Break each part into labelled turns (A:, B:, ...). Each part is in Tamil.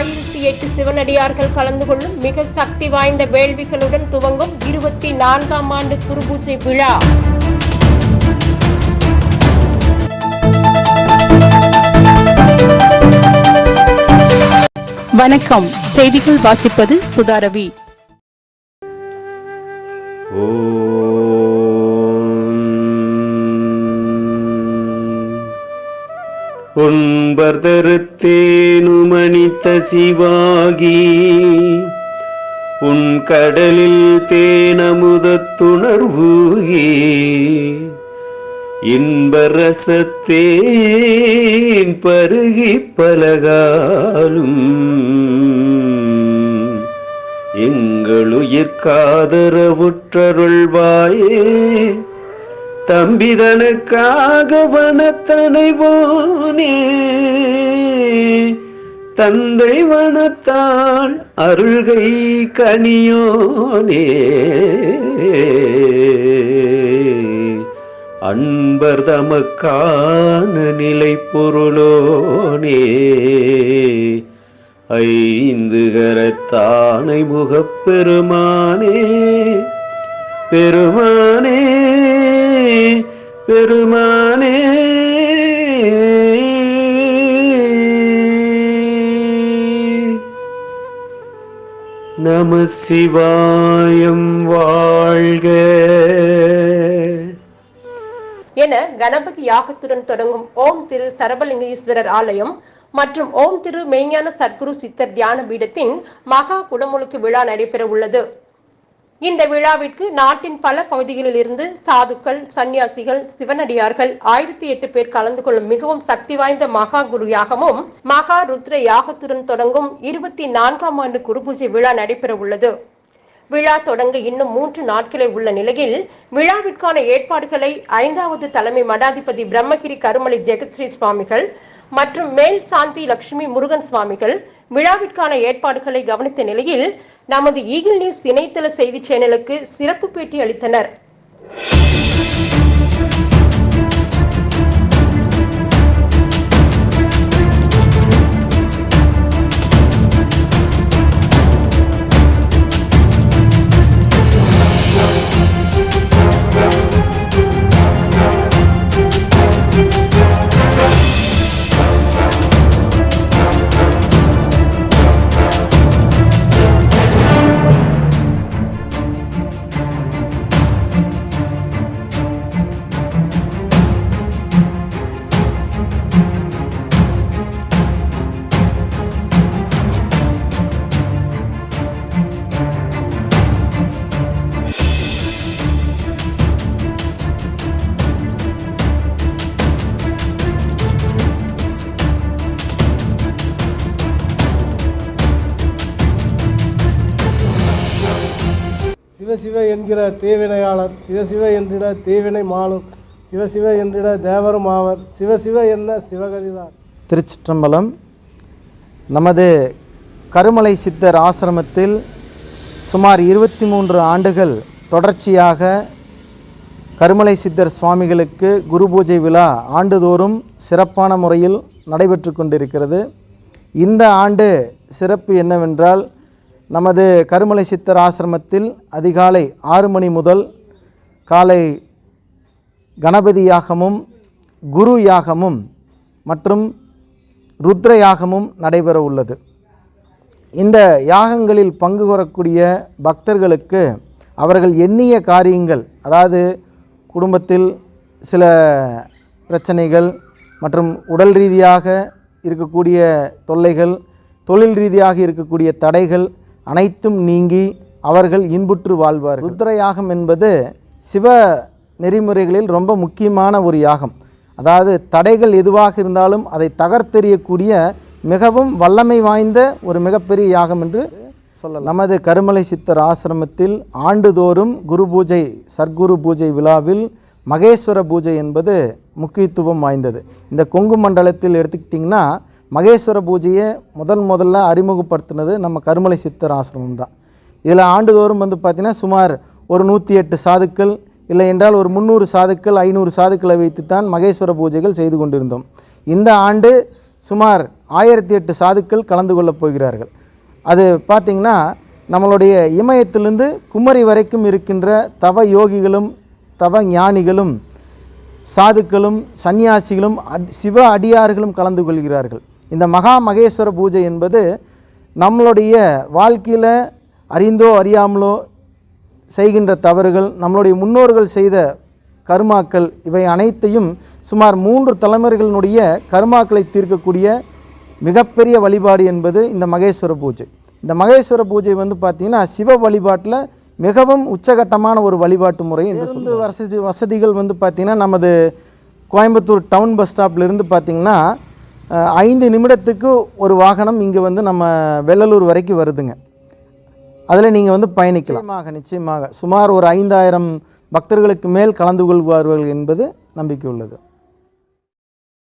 A: ஆயிரத்தி எட்டு சிவனடியார்கள் கலந்து கொள்ளும் மிக சக்தி வாய்ந்த வேள்விகளுடன் துவங்கும் இருபத்தி நான்காம் ஆண்டு குருபூஜை விழா.
B: வணக்கம். செய்திகள் வாசிப்பது சுதாரவி.
C: உன்பர் தருத்தேனுமணித்த சிவாகி உன் கடலில் தேனமுதத்துணர்வூகி. இன்பரசத்தேன் பருகி பலகாலும் எங்களுயிர்காதரவுற்றருள்வாயே தம்பிதனுக்காக வனத்தனைவோனே தந்தை வனத்தாள் அருள்கை கனியோனே. அன்பர் தமக்கான நிலை பொருளோனே ஐந்து கரத்தானை முகப்பெருமானே. பெருமானே. பெருமானே. நம சிவாயம் வாழ்க.
A: என கணபதி யாகத்துடன் தொடங்கும் ஓம் திரு சரபலிங்க ஈஸ்வரர் ஆலயம் மற்றும் ஓம் திரு மெய்ஞான சத்குரு சித்தர் தியான பீடத்தின் மகா குடமுழுக்கு விழா நடைபெற உள்ளது இந்த விழாவிற்கு நாட்டின் பல பகுதிகளில் இருந்து சாதுக்கள் சன்னியாசிகள் சிவனடியார்கள் ஆயிரத்தி எட்டு பேர் கலந்து கொள்ளும் மிகவும் சக்தி வாய்ந்த மகா குரு யாகமும் மகா ருத்ர யாகத்துடன் தொடங்கும் இருபத்தி நான்காம் ஆண்டு குருபூஜை விழா நடைபெற உள்ளது விழா தொடங்க இன்னும் மூன்று நாட்களே உள்ள நிலையில் விழாவிற்கான ஏற்பாடுகளை ஐந்தாவது தலைமை மடாதிபதி பிரம்மகிரி கருமலை ஜெகத்ஸ்ரீ சுவாமிகள் மற்றும் மேல் சாந்தி லட்சுமி முருகன் சுவாமிகள் விழாவிற்கான ஏற்பாடுகளை கவனித்த நிலையில் நமது ஈகிள் நியூஸ் இணையதள செய்தி சேனலுக்கு சிறப்பு பேட்டி அளித்தனர்.
D: சிவசிவ என்கிற தீவினையாளர் சிவசிவ என்றிட தீவினை மாலும் சிவசிவ என்றிட தேவரும் ஆவர் சிவசிவ என்ன சிவகதிதான்.
E: திருச்சிற்றம்பலம். நமது கருமலை சித்தர் ஆசிரமத்தில் சுமார் இருபத்தி மூன்று ஆண்டுகள் தொடர்ச்சியாக கருமலை சித்தர் சுவாமிகளுக்கு குரு பூஜை விழா ஆண்டுதோறும் சிறப்பான முறையில் நடைபெற்று கொண்டிருக்கிறது. இந்த ஆண்டு சிறப்பு என்னவென்றால் நமது கருமலை சித்தர் ஆசிரமத்தில் அதிகாலை ஆறு மணி முதல் காலை கணபதி யாகமும் குரு யாகமும் மற்றும் ருத்ர யாகமும் நடைபெற உள்ளது. இந்த யாகங்களில் பங்கு கொறக்கூடிய பக்தர்களுக்கு அவர்கள் எண்ணிய காரியங்கள் அதாவது குடும்பத்தில் சில பிரச்சனைகள் மற்றும் உடல் ரீதியாக இருக்கக்கூடிய தொல்லைகள் தொழில் ரீதியாக இருக்கக்கூடிய தடைகள் அனைத்தும் நீங்கி அவர்கள் இன்புற்று வாழ்வார் ருத்ர யாகம் என்பது சிவ நெறிமுறைகளில் ரொம்ப முக்கியமான ஒரு யாகம். அதாவது தடைகள் எதுவாக இருந்தாலும் அதை தகர்த்தெறியக்கூடிய மிகவும் வல்லமை வாய்ந்த ஒரு மிகப்பெரிய யாகம் என்று சொல்லலாம். நமது கருமலை சித்தர் ஆசிரமத்தில் ஆண்டுதோறும் குரு பூஜை சர்க்குரு பூஜை விழாவில் மகேஸ்வர பூஜை என்பது முக்கியத்துவம் வாய்ந்தது. இந்த கொங்கு மண்டலத்தில் எடுத்துக்கிட்டிங்கன்னா மகேஸ்வர பூஜையை முதன் முதல்ல அறிமுகப்படுத்தினது நம்ம கருமலை சித்தர் ஆசிரமம் தான். இதில் ஆண்டுதோறும் வந்து பார்த்திங்கன்னா சுமார் ஒரு நூற்றி எட்டு சாதுக்கள் இல்லை என்றால் ஒரு முந்நூறு சாதுக்கள் ஐநூறு சாதுக்களை வைத்துத்தான் மகேஸ்வர பூஜைகள் செய்து கொண்டிருந்தோம். இந்த ஆண்டு சுமார் ஆயிரத்தி எட்டு சாதுக்கள் கலந்து கொள்ளப் போகிறார்கள். அது பார்த்திங்கன்னா நம்மளுடைய இமயத்திலிருந்து குமரி வரைக்கும் இருக்கின்ற தவ யோகிகளும் தவ ஞானிகளும் சாதுக்களும் சந்நியாசிகளும் அட்- சிவ அடியார்களும் கலந்து கொள்கிறார்கள். இந்த மகா மகேஸ்வர பூஜை என்பது நம்மளுடைய வாழ்க்கையில் அறிந்தோ அறியாமலோ செய்கின்ற தவறுகள் நம்மளுடைய முன்னோர்கள் செய்த கர்மாக்கள் இவை அனைத்தையும் சுமார் மூன்று தலைமுறைகளினுடைய கர்மாக்களை தீர்க்கக்கூடிய மிகப்பெரிய வழிபாடு என்பது இந்த மகேஸ்வர பூஜை. இந்த மகேஸ்வர பூஜை வந்து பார்த்திங்கன்னா சிவ வழிபாட்டில் மிகவும் உச்சகட்டமான ஒரு வழிபாட்டு முறை என்று வசதி வசதிகள் வந்து பார்த்திங்கன்னா நமது கோயம்புத்தூர் டவுன் பஸ் ஸ்டாப்லேருந்து பார்த்திங்கன்னா ஐந்து நிமிடத்துக்கு ஒரு வாகனம் இங்கே வந்து நம்ம வெள்ளலூர் வரைக்கும் வருதுங்க. அதில் நீங்கள் வந்து பயணிக்கலாம். நிச்சயமாக நிச்சயமாக. சுமார் ஒரு ஐந்தாயிரம் பக்தர்களுக்கு மேல் கலந்து கொள்வார்கள் என்பது நம்பிக்கை உள்ளது.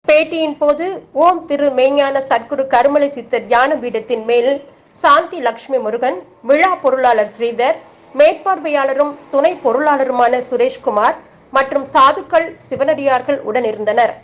A: பேட்டியின் போது ஓம் திரு மெய்ஞான சத்குரு கருமலை சித்தர் ஞான பீடத்தின் மேல் சாந்தி லட்சுமி முருகன் விழா பொருளாளர் ஸ்ரீதர் மேற்பார்வையாளரும் துணை பொருளாளருமான சுரேஷ்குமார் மற்றும் சாதுக்கள் சிவனடியார்கள் உடனிருந்தனர்.